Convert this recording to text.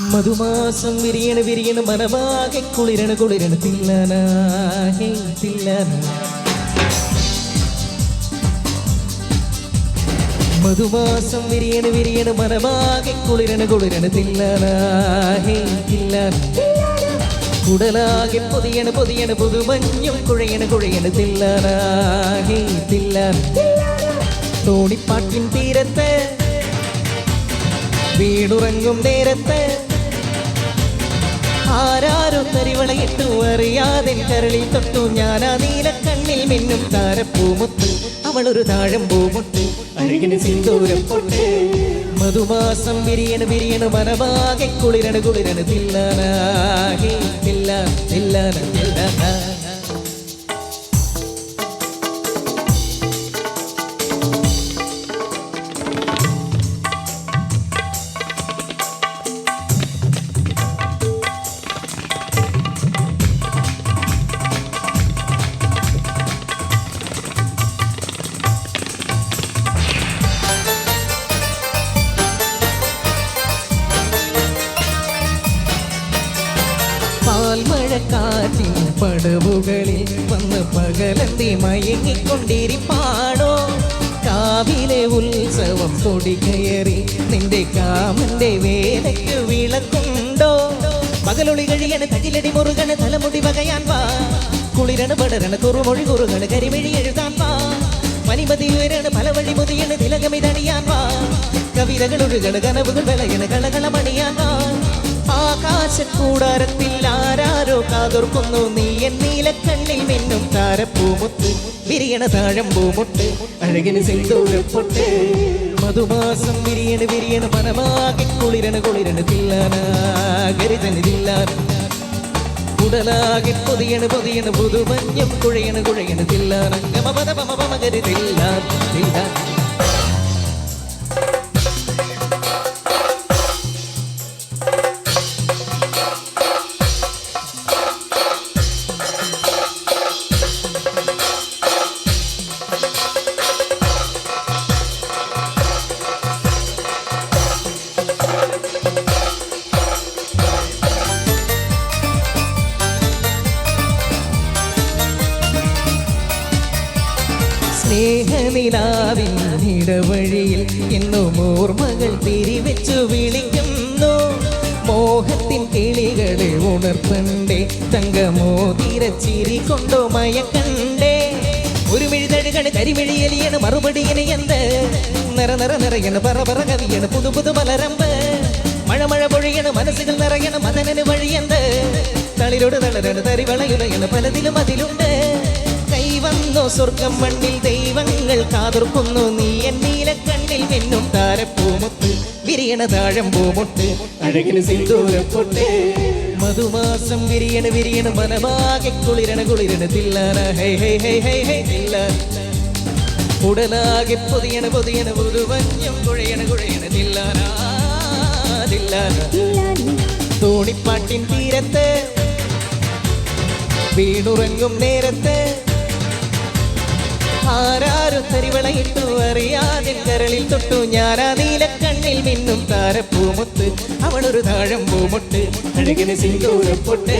മധുമാസം വിരിയണ വിരിയണ മനമാകെ കുളിരണ കുളിരണ തില്ലന ഹേ മധുമാസം വിരിയണ വിരിയണ മനമാകെ കുളിരണ കുളിരണ തില്ലന തില്ലന. കുടലാകെ പൊതിയണ പൊതിയണ പുതുമഞ്ഞും കുഴയണ കുഴയണ തില്ലന ഹേ തില്ലന. തോണിപ്പാട്ടിൻ തീരത്ത് വീടുറങ്ങും നേരത്ത് ആരാരോ തരിവളയിട്ടു അറിയാതെ കരളിൽ തൊട്ടു. ഞാനാ നീല കണ്ണിൽ മിന്നും താരപ്പൂമുത്ത്. അവളൊരു താഴം പൂമുട്ട് അഴകിന് സിന്ദൂരം പൊട്ട്. മധുമാസം വിരിയണ് വിരിയണ് മനമാകെ കുളിരണ് കുളിരണ്. തില്ലാനാകെ തില്ലാന തില്ലാന. പാൽമഴക്കാറ്റിൻ പടവുകളിൽ വന്ന് പകലത്തി മയങ്ങിക്കൊണ്ടിരിപ്പാണോ? കാവിലെ ഉത്സവം കൊടികയറി നിന്റെ കാമന്റെ വേലയ്ക്ക് വിളക്കുണ്ടോ? പകലൊളി കഴിയണ തകിലടി മുറുകണ തലമുടി വകയാൻ വാ. കുളിരണ പടരണ കുറുമൊഴി കുറുകണ കരിമിഴി എഴുതാൻ വാ. മനിമതി ഉയരണ പല വഴി മുതിയണ തിലകമിതണിയാൻ വാ. കവിതകൾ ഒഴുകണ കനവുകൾ വിളയണ കളകളമണിയാൻ വാ. ആകാശക്കൂടാരത്തിൽ ആരാരോ കാതോർക്കുന്നു നീ എൻ കണ്ണിൽ മിന്നും താരപ്പൂമുത്ത് വിരിയണ താഴം പൂമുട്ട് അഴകിന് സിന്ദൂരപ്പൊട്ട് മധുമാസം വിരിയണ വിരിയണ മനമാകെ കുളിരണ കുളിരണ തില്ലാനാകരിതന് തില്ലാന. ഉടലാകെ പൊതിയണ പൊതിയണ പുതുമഞ്ഞം കുഴയണ കുഴയണ തില്ലാന. ഗമ പദ പമ പമ ഗരി തില്ലാൻ സ്നേഹനിലാവിൻ ഇടവഴിയിൽ എന്നും ഓർമ്മകൾ തിരിവെച്ചു വിളിക്കുന്നു. മോഹത്തിൻ കിളികളെ ഉണർത്തണ്ടേ തങ്കമോതിരച്ചിരി കൊണ്ടോ മയക്കണ്ടേ. ഒരു മിഴുതഴുകണ് കരിമിഴിയലിയണ് മറുപടി എന്ത്? നിറ നിറ നിറയണ് പറ പറ കവിയണ് പുതു പുതു മലരമ്പ്. മഴ മഴ പൊഴിയണ് മനസ്സുകൾ നിറയണ് മദനന് വഴിയെന്ത് തളിരോട് തളരണ് തരിവളയുലയണ് പലതിലും അതിലുണ്ട്. കൈവന്നോ സ്വർഗം മണ്ണിൽ ദൈവങ്ങൾ കാതിർക്കുന്നു. നീ എൻ കണ്ണിൽ മിന്നും താരപ്പൂമുത്ത് വിരിയണ താഴം പൂമുട്ട് അഴകിന് സിന്ദൂരപ്പൊട്ട് മധുമാസം വിരിയണ വിരിയണ മനമാകെ കുളിരണ കുളിരണ തില്ലാന. ഹൈ ഹൈ ഹൈ ഹൈ ഹൈ തില്ല ഉടലാകെ പൊതിയണ പൊതിയണ പുതുവഞ്ഞം കുഴയണ കുഴയണ തില്ലാന. തില്ലാന. തോണിപ്പാട്ടിൻ തീരത്ത് വീണുറങ്ങും നേരത്ത് ആരാരും തരിവളയിട്ടു അറിയാതെ കരളിൽ തൊട്ടു. ഞാനാ നീലക്കണ്ണിൽ മിന്നും താരപ്പൂമുത്ത് അവളൊരു താഴം പൂമുട്ട്. അഴകിന് സിന്ദൂരപ്പൊട്ട്